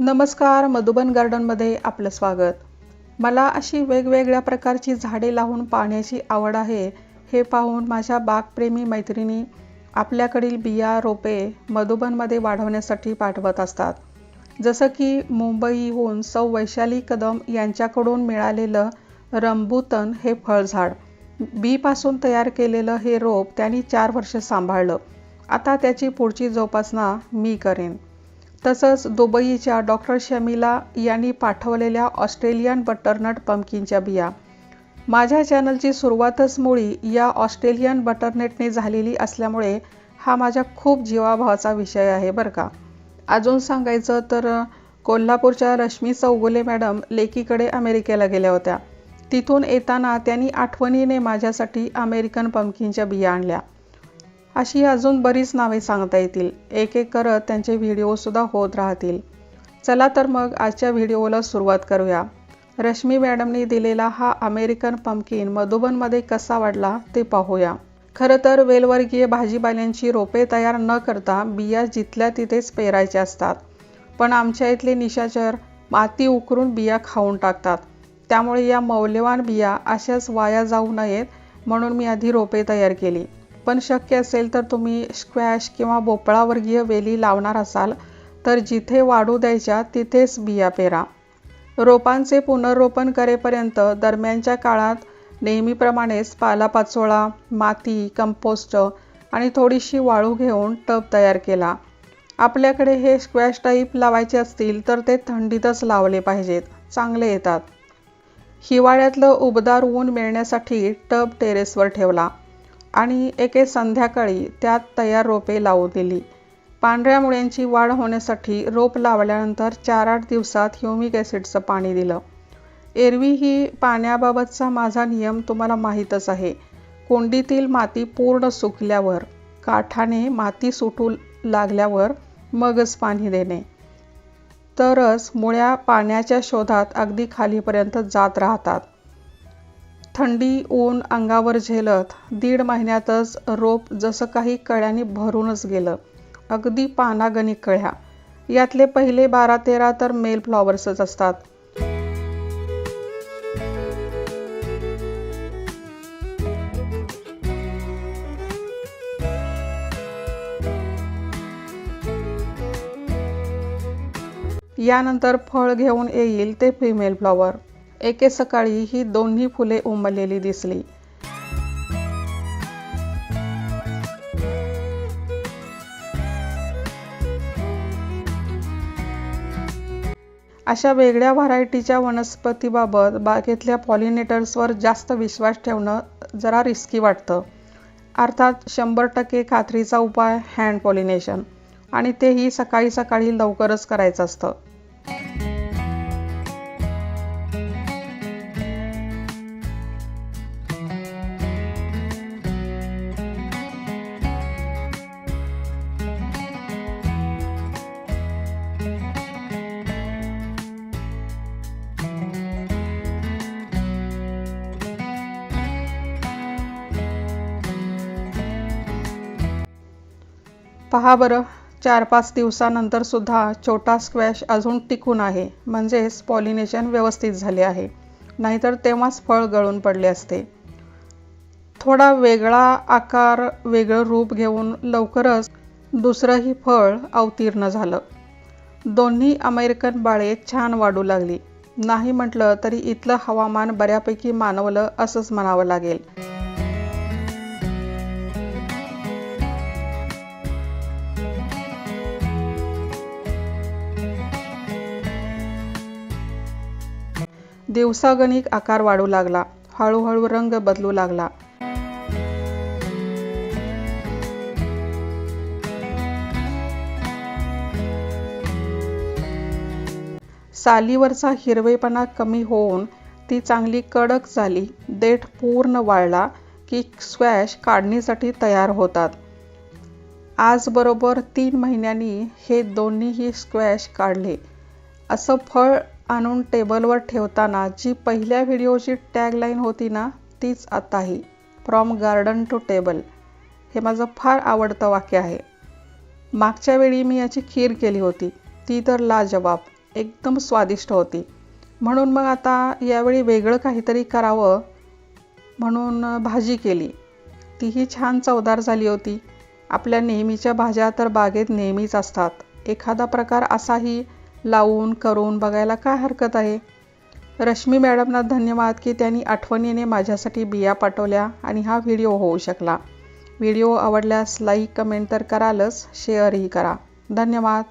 नमस्कार मधुबन गार्डनमध्ये आपलं स्वागत. मला अशी वेगवेगळ्या प्रकारची झाडे लावून पाहण्याची आवड आहे हे पाहून माझ्या बागप्रेमी मैत्रिणी आपल्याकडील बिया रोपे मधुबनमध्ये वाढवण्यासाठी पाठवत असतात. जसं की मुंबईहून सौ वैशाली कदम यांच्याकडून मिळालेलं रंबुतन हे फळझाड. बीपासून तयार केलेलं हे रोप त्यांनी चार वर्ष सांभाळलं. आता त्याची पुढची जोपासना मी करेन. तसंच दुबईच्या डॉक्टर शमिला यांनी पाठवलेल्या ऑस्ट्रेलियन बटरनट पम्पकिनच्या बिया. माझ्या चॅनलची सुरुवातच मुळी या ऑस्ट्रेलियन बटरनेटने झालेली असल्यामुळे हा माझ्या खूप जीवाभावाचा विषय आहे बरं का. अजून सांगायचं तर कोल्हापूरच्या रश्मी चौगुले मॅडम लेकीकडे अमेरिकेला गेल्या होत्या. तिथून येताना त्यांनी आठवणीने माझ्यासाठी अमेरिकन पम्पकिनच्या बिया आणल्या. अशी अजून बरीच नावे सांगता येतील. एक एक करत त्यांचे व्हिडिओसुद्धा होत राहतील. चला तर मग आजच्या व्हिडिओला सुरुवात करूया. रश्मी मॅडमनी दिलेला हा अमेरिकन पंपकिन मधुबनमध्ये कसा वाढला ते पाहूया. खरं तर वेलवर्गीय भाजीपाल्यांची रोपे तयार न करता बिया जिथल्या तिथेच पेरायच्या असतात. पण आमच्या इथले निशाचर माती उकरून बिया खाऊन टाकतात. त्यामुळे या मौल्यवान बिया अशाच वाया जाऊ नयेत म्हणून मी आधी रोपे तयार केली. पण शक्य असेल तर तुम्ही स्क्वॅश किंवा भोपळावर्गीय वेली लावणार असाल तर जिथे वाढू द्यायच्या तिथेच बिया पेरा. रोपांचे पुनर्रोपण करेपर्यंत दरम्यानच्या काळात नेहमीप्रमाणेच पालापाचोळा माती कंपोस्ट आणि थोडीशी वाळू घेऊन टब तयार केला. आपल्याकडे हे स्क्वॅश टाईप लावायचे असतील तर ते थंडीतच लावले पाहिजेत चांगले येतात. हिवाळ्यातलं उबदार ऊन मिळण्यासाठी टब टेरेसवर ठेवला. आणि एके संध्याकाळी त्यात तयार रोपे लावू दिली. पांढऱ्या मुळ्यांची वाढ होण्यासाठी रोप लावल्यानंतर चार आठ दिवसात ह्युमिक ॲसिडचं पाणी दिलं. एरवी ही पाण्याबाबतचा माझा नियम तुम्हाला माहीतच आहे. कुंडीतील माती पूर्ण सुकल्यावर काठाने माती सुटू लागल्यावर मगच पाणी देणे. तरच मुळ्या पाण्याच्या शोधात अगदी खालीपर्यंत जात राहतात. थंडी ऊन अंगावर झेलत दीड महिन्यातच रोप जसं काही कळ्यांनी भरूनच गेलं. अगदी पानागणी कळ्या. यातले पहिले बारा तेरा तर मेल फ्लॉवर्सच असतात. यानंतर फळ घेऊन येईल ते फिमेल फ्लॉवर. एके सकाळी ही दोन्ही फुले उमललेली दिसली. अशा वेगळ्या व्हरायटीच्या वनस्पतीबाबत बागेतल्या पॉलिनेटर्सवर जास्त विश्वास ठेवणं जरा रिस्की वाटतं. अर्थात शंभर टक्के खात्रीचा उपाय हँड पॉलिनेशन आणि तेही सकाळी सकाळी लवकरच करायचं असतं. पहा बरं चार पाच दिवसानंतरसुद्धा छोटा स्क्वॅश अजून टिकून आहे म्हणजेच पॉलिनेशन व्यवस्थित झाले आहे. नाहीतर तेव्हाच फळ गळून पडले असते. थोडा वेगळा आकार वेगळं रूप घेऊन लवकरच दुसरंही फळ अवतीर्ण झालं. दोन्ही अमेरिकन बाळे छान वाढू लागली. नाही म्हटलं तरी इथलं हवामान बऱ्यापैकी मानवलं असंच म्हणावं लागेल. दिवसागणिक आकार वाढू लागला. हळूहळू रंग बदलू लागला. सालीवरचा हिरवेपणा कमी होऊन ती चांगली कडक झाली. देठ पूर्ण वाळला की स्क्वॅश काढणीसाठी तयार होतात. आजबरोबर तीन महिन्यांनी हे दोन्हीही स्क्वॅश काढले. असं फळ आणून टेबलवर ठेवताना जी पहिल्या व्हिडिओची टॅगलाईन होती ना तीच आताही फ्रॉम गार्डन टू टेबल. हे माझं फार आवडतं वाक्य आहे. मागच्या वेळी मी याची खीर केली होती. ती तर लाजवाब एकदम स्वादिष्ट होती. म्हणून मग आता यावेळी वेगळं काहीतरी करावं म्हणून भाजी केली. तीही छान चवदार झाली होती. आपल्या नेहमीच्या भाज्या तर बागेत नेहमीच असतात. एखादा प्रकार असाही लावून करून बघायला काय हरकत आहे? रश्मी मॅडमना धन्यवाद की त्यांनी आठवणीने माझ्यासाठी बिया पाठवल्या आणि हा व्हिडिओ होऊ शकला. व्हिडिओ आवडल्यास लाईक कमेंट तर करालच शेअरही करा. धन्यवाद.